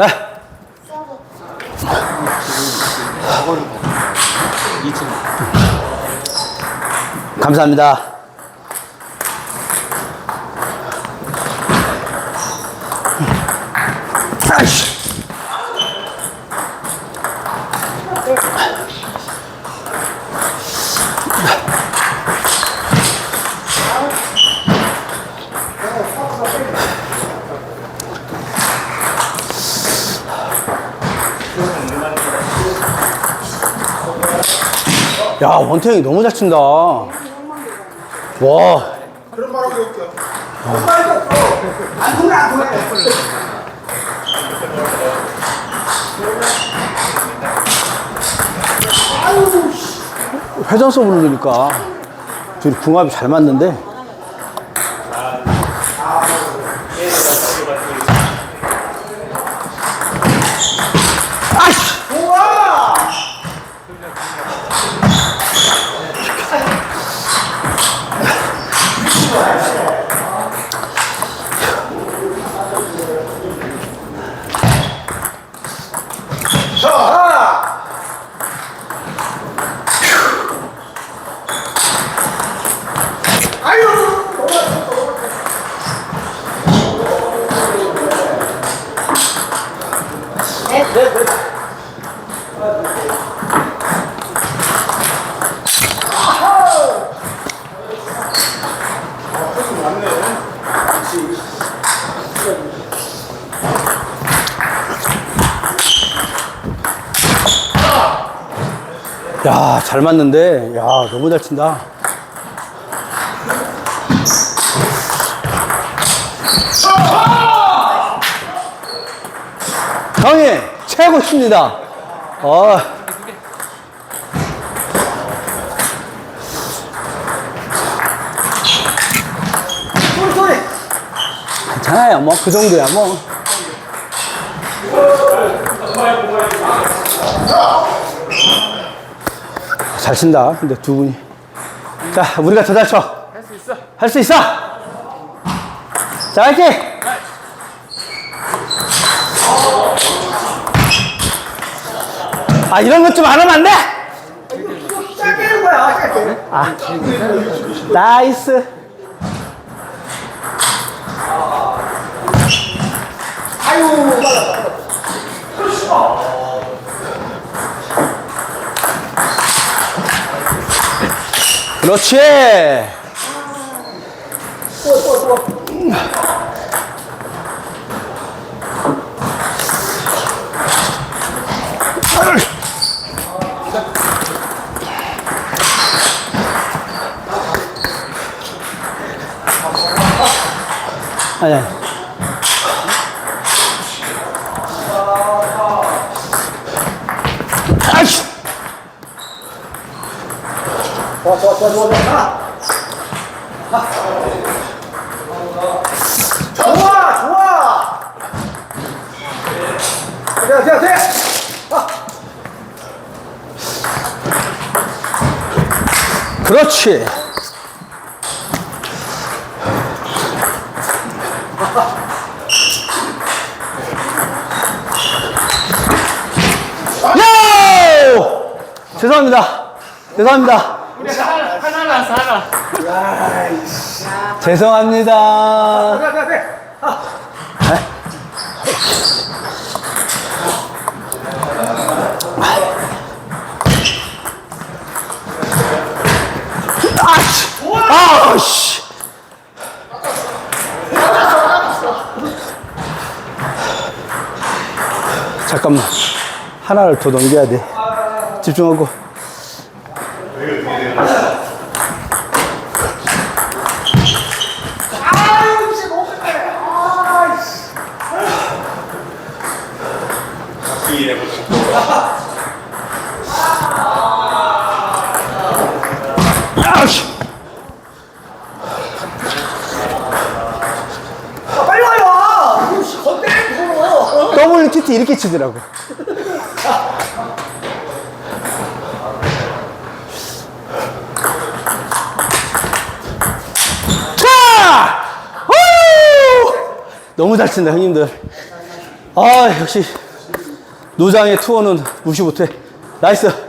해. 감사합니다. 야, 원태형이 너무 잘 친다. 와. 그런 말하고 올게요. 안 통해, 안 통해. 회전 서브를 넣으니까 둘이 궁합이 잘 맞는데. 야, 잘 맞는데. 야, 너무 잘 친다. 형님, 최고십니다. 어. 소리, 소리. 괜찮아요. 뭐, 그 정도야, 뭐. 잘 친다. 근데 두 분이. 자, 우리가 더 잘 쳐. 할 수 있어. 할 수 있어. 자, 화이팅! 아, 이런 것 좀 안 하면 안 돼! 아, 나이스. 아유, 빨라. 그렇지. 아니, 아니. 돼. 그렇지. 야! 죄송합니다. 죄송합니다. 하나라서 하나. 죄송합니다. 돼, 돼, 돼. 아씨! 아씨! 잠깐만. 하나를 더 넘겨야 돼. 집중하고. 키트 이렇게 치더라고. 자! 후! 너무 잘 친다, 형님들. 아, 역시 노장의 투어는 무시 못해. 나이스.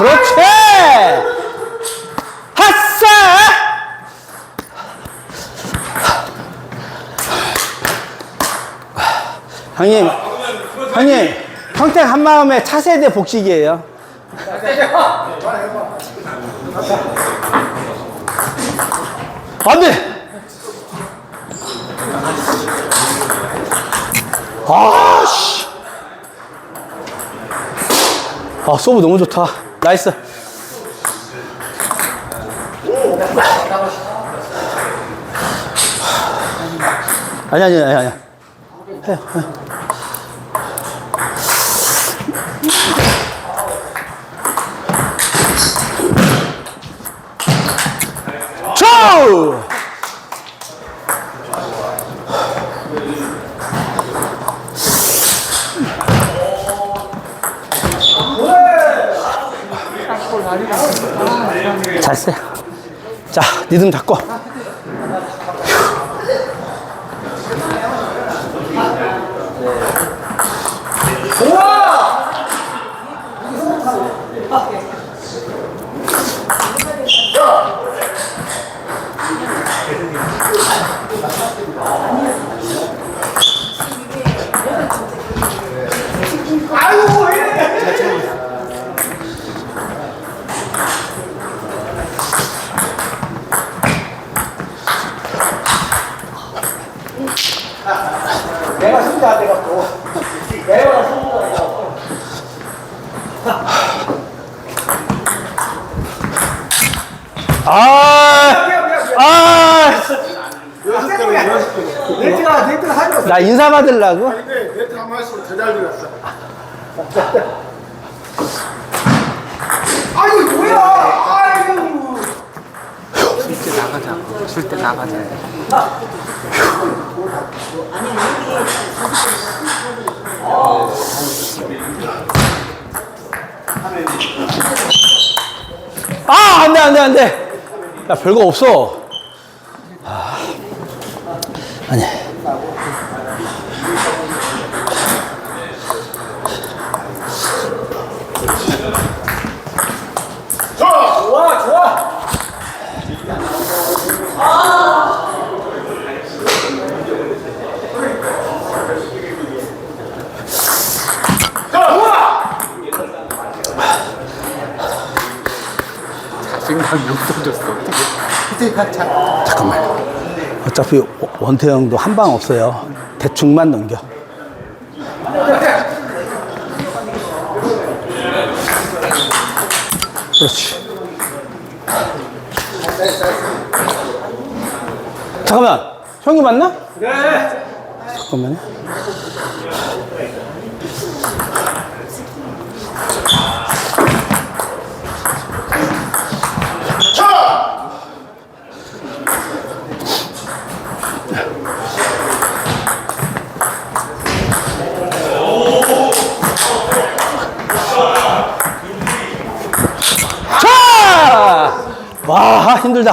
그렇지! 핫싸! 형님, 형님, 평택 한마음의 차세대 복식이에요. 안 돼! 아, 씨. 아, 서브 너무 좋다. 나이스. 아니, 아니, 아니, 아니. 초! 잘세. 자, 리듬 잡고. 아, 아, 네트가 네트가 하지 나 인사 받으려고? 근데 네트 한번 할수록 더잘 들었어. 아유 뭐야 아유 줄때 나가자. 줄때 나가자. 아, 안 돼, 안 돼, 안 돼. 야, 별거 없어. 아, 아니. 좋아 좋아 자신감 없어졌어. 어떻게? 잠깐만. 어차피 원태형도 한 방 없어요. 대충만 넘겨. 그렇지. 잠깐만. 형이 맞나? 네 잠깐만요. 힘들다.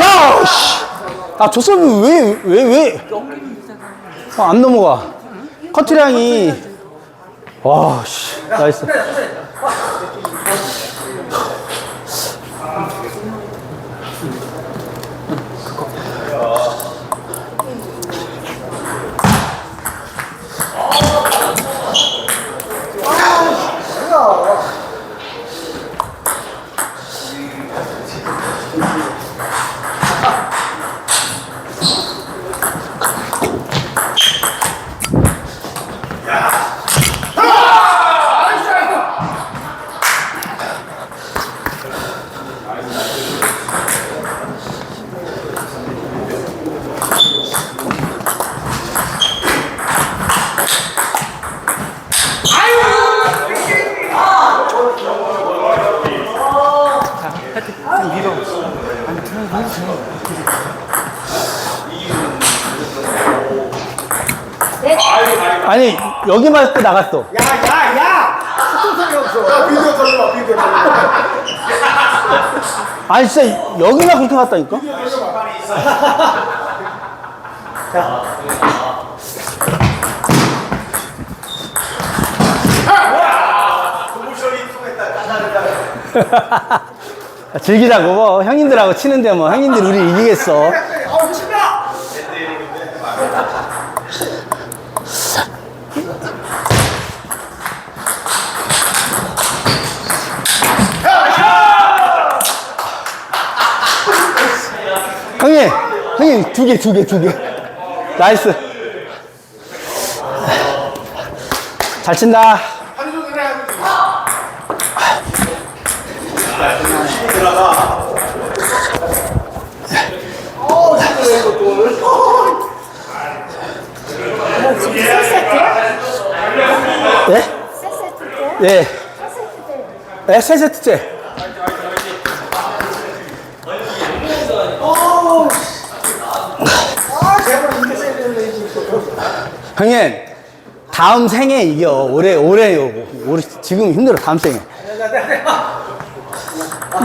야, 씨. 아, 저 사람 왜, 왜, 왜? 아, 안 넘어가. 커트량이. 와, 씨. 나이스. 아니, 여기 맞고 나갔어. 야야야! 무슨 소리 없어? 야 비디오 돌려봐 비디오 돌려봐 아니, 진짜 여기만 그렇게 갔다니까? 즐기자고. 뭐 형님들하고 치는데 뭐 형님들 우리 이기겠어. 치 형님 형님 두 개 두 개 두 개. 나이스. 잘 친다. 돼 예? 네, 세 세트째. 아 제발 이렇게 세야 되는데 지금 형님, 다음 생에 이겨. 올해, 올해, 올해, 지금 힘들어, 다음 생에.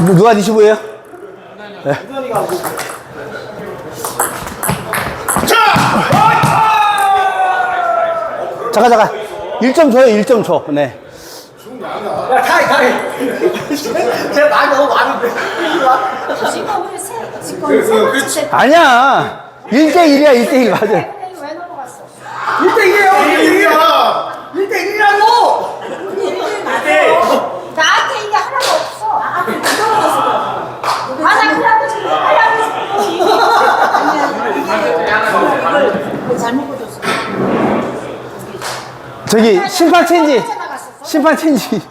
누- 누가? 이선이가 뭐 잠깐, 잠깐. 1점 줘요, 1점 줘. 네. 야, 가위, 가위. 제가 말이 너무 많은데. 세트. 아니야. 1대1이야, 1대1. 맞아. 왜 넘어갔어? 1대1이에요, 1대1이야. 야 1대1이라고! 나한테 이게 하나도 없어. 아, 그 넘어갔어. 아, 나 그래도 지금 하려고 잘못 보줬어. 저기, 심판 체인지. 심판 체인지.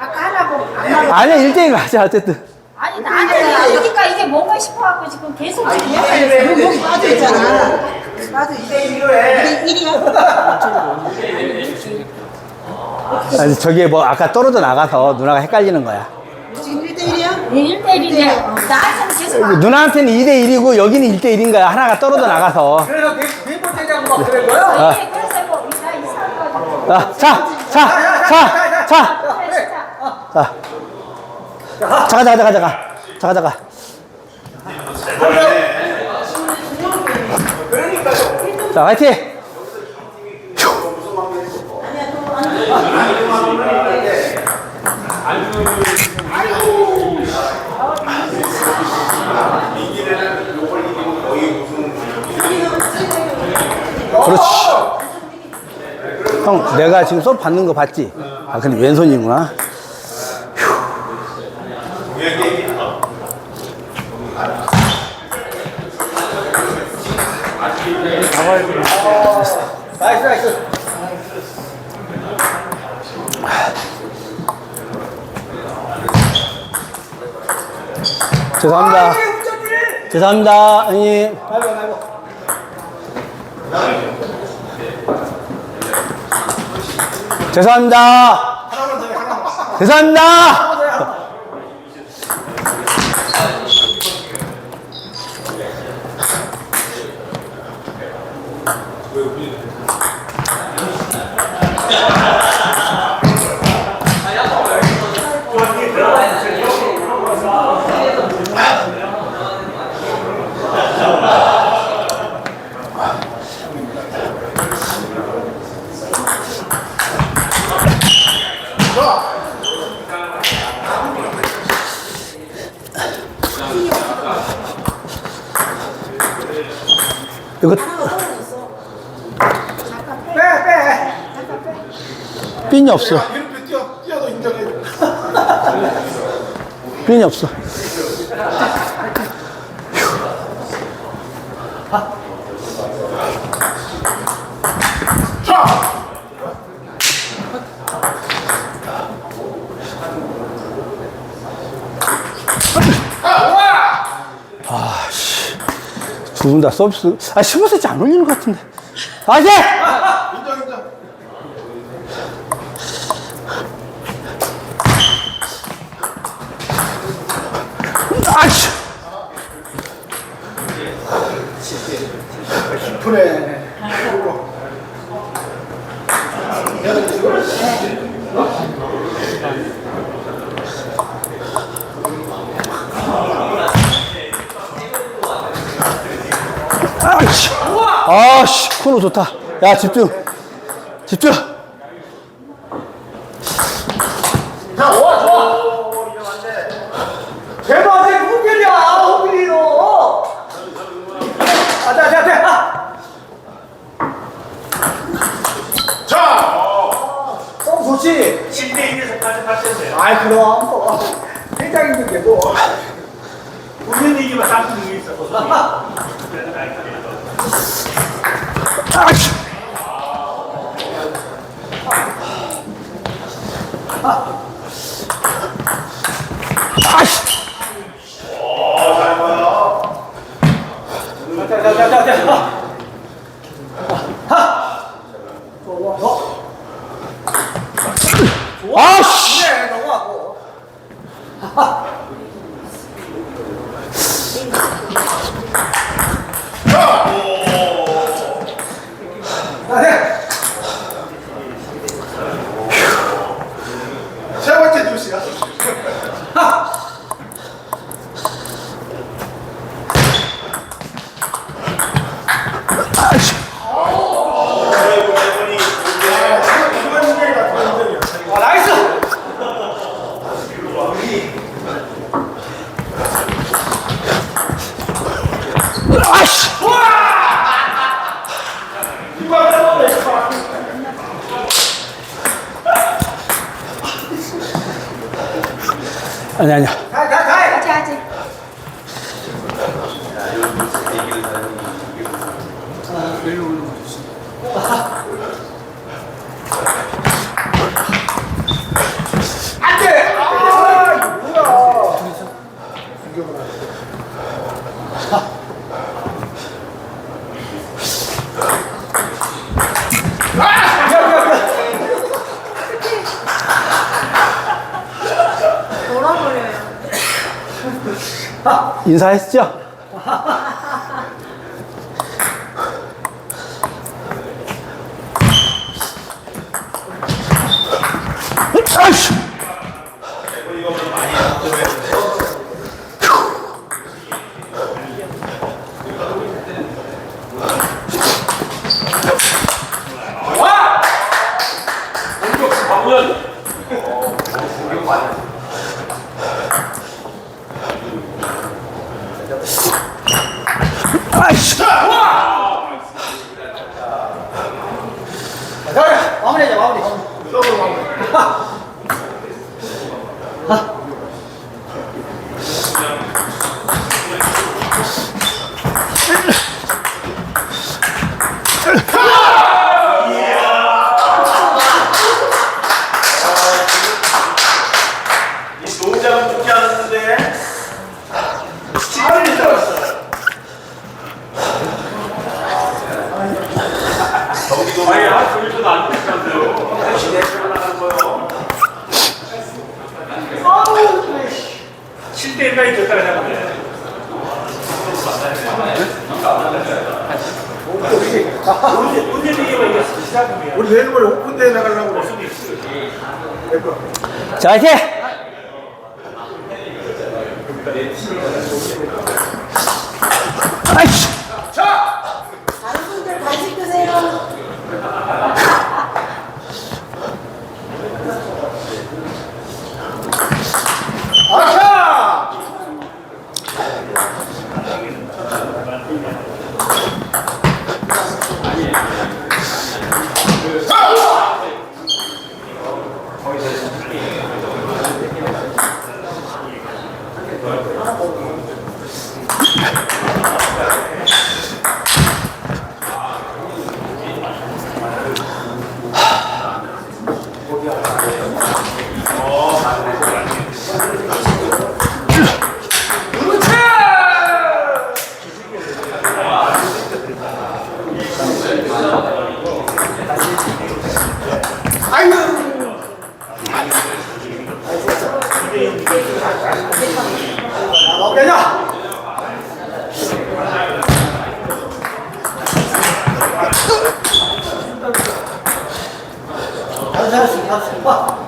아까 하라고 안. 아니야, 1대1 가자, 어쨌든. 아니, 나한테 이러니까 이게 뭔가 싶어갖고 지금 계속 지금 몸 빠져 있잖아. 빠져, 2대1로 해. 1이야. 아니, 저기 뭐, 아까 떨어져 나가서 누나가 헷갈리는 거야. 지금 1대1이야? 1대1인데 나한테는 계속 안 누나한테는 2대1이고, 여기는 1대1인 거야. 하나가 떨어져 나가서. 그래서 네, 네 번째 자고 막 그런 거야? 아. 이게 그래서 뭐 이사 자, 자, 자, 자. 진짜. 자. 잠깐, 잠깐, 잠깐, 잠깐. 잠깐, 잠깐. 자, 화이팅! 그렇지. 형, 내가 지금 수업 받는 거 봤지? 아, 근데 왼손이구나. 나이스, 나이스. 죄송합니다. 아! 죄송합니다, 형님. 아이고, 아이고. 죄송합니다. 죄송합니다. 이거 빼, 빼. 핀이 없어. 인정해 핀이 없어. 두 분 다 서비스. 아, 15cm 안 올리는 것 같은데. 인정 인정 아씨! 그래. 아이씨. 코너 좋다. 야, 집중. 집중. 자, 좋아, 좋아. 제발, 내 호텔이야, 호텔이로. 아, 자, 자, 자. 자! 좀 좋지. 10대 1에서까지 봤었어요. 아이, 그럼. 뭐. 굉장히 힘든데, 뭐. 우리는 이기면 3등 있어. 아이씨. 아이 씨. 자, 자, 자, 자, 자. 하! 좋아, 좋아. 아씨. 그래, 넘어가고. 자, 네. 세 번째 뉴스야. 아이씨. 아, 나이스! 아이씨. 아니 아니야. 가, 가, 가! 아직 아직. 안 돼! 아, 이거 뭐야. 야, 야, 야. 돌아버려요. 인사했죠? 아이씨. 아이씨. 자, 자, 마무리하자, 마무리. 더블 마무리. 노장은 죽지 않았는데. 빨리 들었어. 아니, 한 조율도 안 됐다고요. 시대가 나가는 거요. 7대 1까지 졌다가 잡았네. 문제 이기면 이겼어. 시작이야. 우리 내일 모레 오픈대회 나가려고 그래. 자, 화이팅! 아이씨. 다른 분들 간식 드세요. 아차! 잘했어, 잘했어.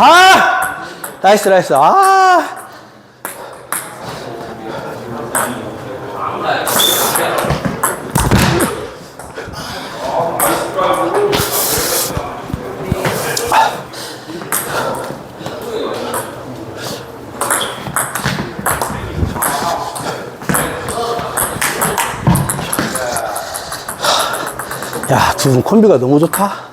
아! 나이스, 나이스. 아! 야, 두 분 콤비가 너무 좋다.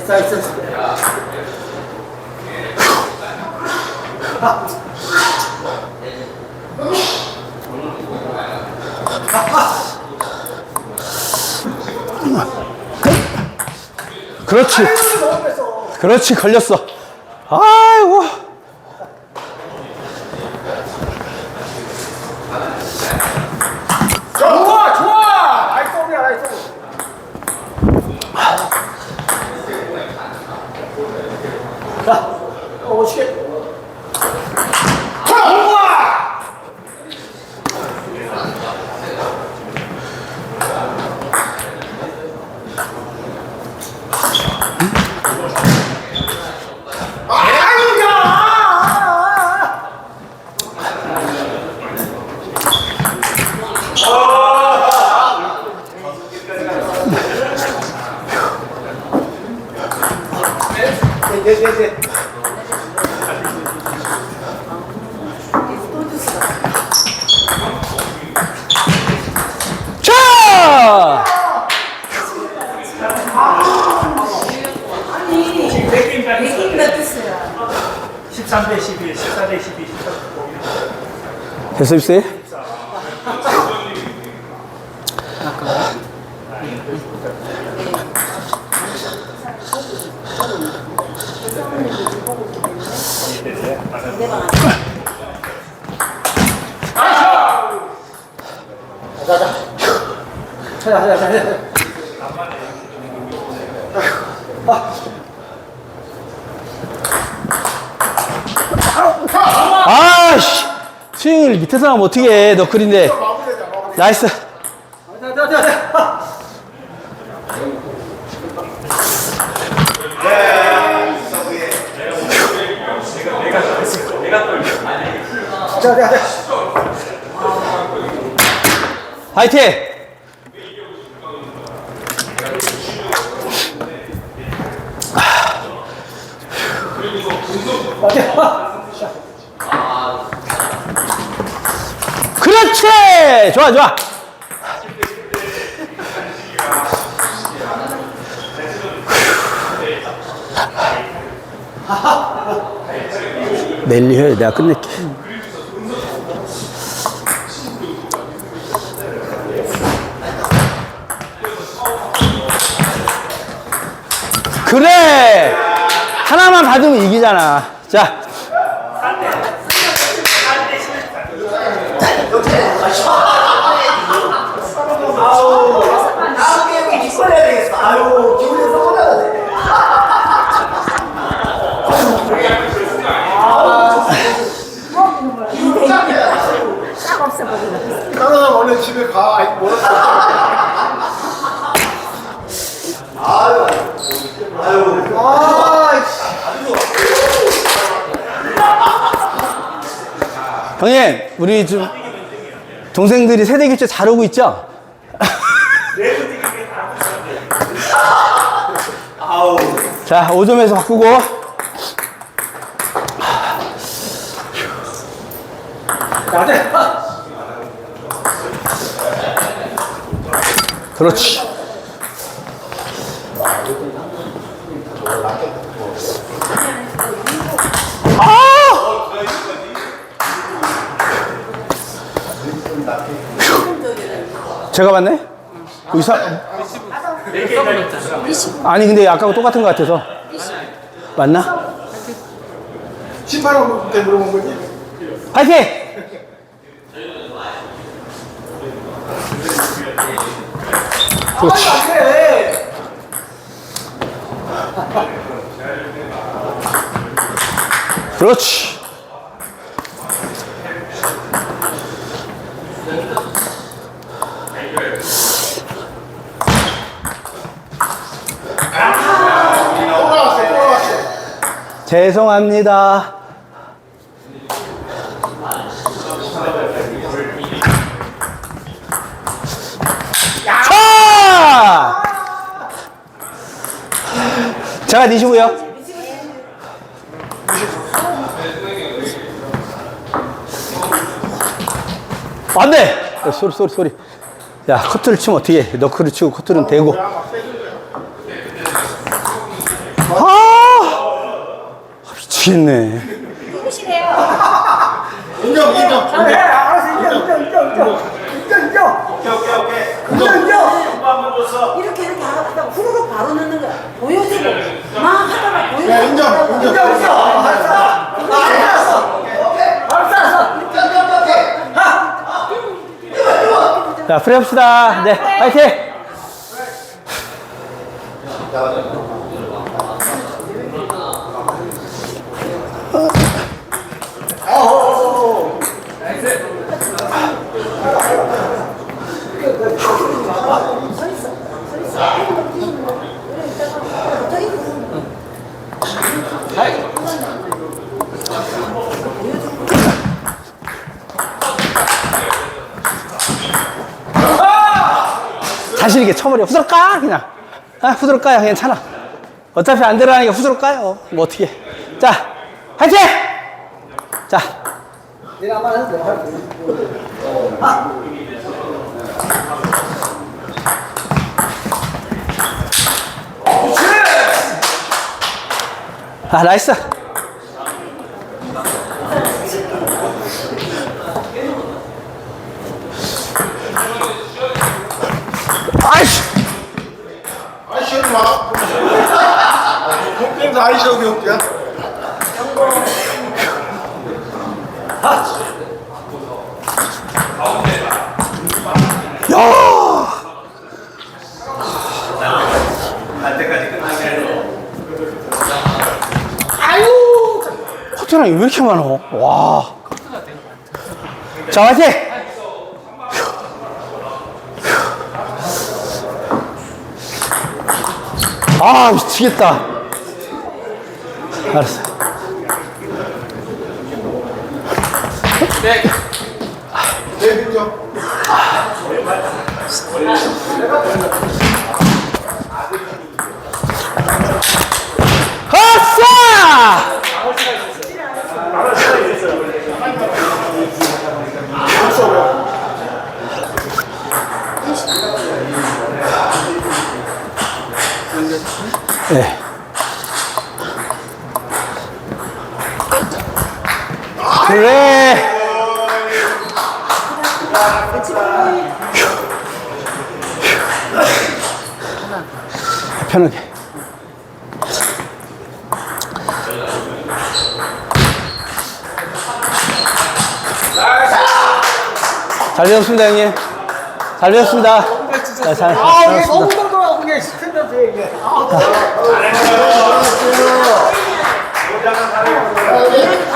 나이스, 나이스. 그렇지. 그렇지, 걸렸어. 아이고. 좋아, 좋아! 나이스, 오비야, 나이스. 자, 어, 멋있게. 네, 네, 네, 네. 자! 얘기 몇 됐어요? 13대 12, 14대 12, 14대 됐어, 입세? 자, 자, 자, 자. 아씨! 스윙을 밑에서 하면 어떻게 해, 너클인데. 나이스. 화이팅! 그렇지! 좋아, 좋아. 멜리 해, 내가 끝낼게. 그래! 하나만 받으면 이기잖아. 자, 다음 게임에 이걸 해야 되겠어. 아유, 기분이 썩어나야 돼. 싹 없애버리네. 원래 집에 가. 아이, 뭐라 아, 씨. 형님, 우리 좀 동생들이 세대 교체 잘 오고 있죠? 자, 5점에서 바꾸고. 자, 자. 그렇지. 아! 제가 봤네? 의사 아니 근데 아까하고 똑같은 것 같아서 맞나? 심판한테 물어본 거지? 파이팅! 그렇지. 그렇지. 죄송합니다. 제가 니시고요. 안 돼! 어, 소리, 소리, 소리. 야, 커트를 치면 어떻게 해? 너클을 치고 커트는 대고. 아! 미치겠네. 인정, 인정. 그래, 알았어. 인정, 인정, 인정, 인정. 인정, 인정. 오케이 오케이 오케이. 인정, 인정. 공부 한번 줬어. 이렇게 이렇게 하다가 후루룩 바로 넣는 거야. 보여주고 막 하다가 보여주고. 자, 프레 합시다. 네, 파이팅! 자신 있게 쳐버려. 후드로 까! 그냥. 아, 후드로 까요. 괜찮아. 어차피 안 들어가니까 후드로 까요. 뭐 어떻게. 해. 자, 파이팅! 자. 아, 나이스. 아이씨! 아이씨, 마. 게임도 아이씨, 여기 없냐? 야! 커트랑이 왜 이렇게 많어? 와. 자, 화이팅! 아, 미치겠다. 알았어. 네, 인정. 허싸! 네. 그래. 편하게. 잘 배웠습니다, 형님. 잘 배웠습니다. 자, 잘, 아, 잘 너무 배웠습니다. 더더라고, 이게 스탠드인데, 이게. 아, 다른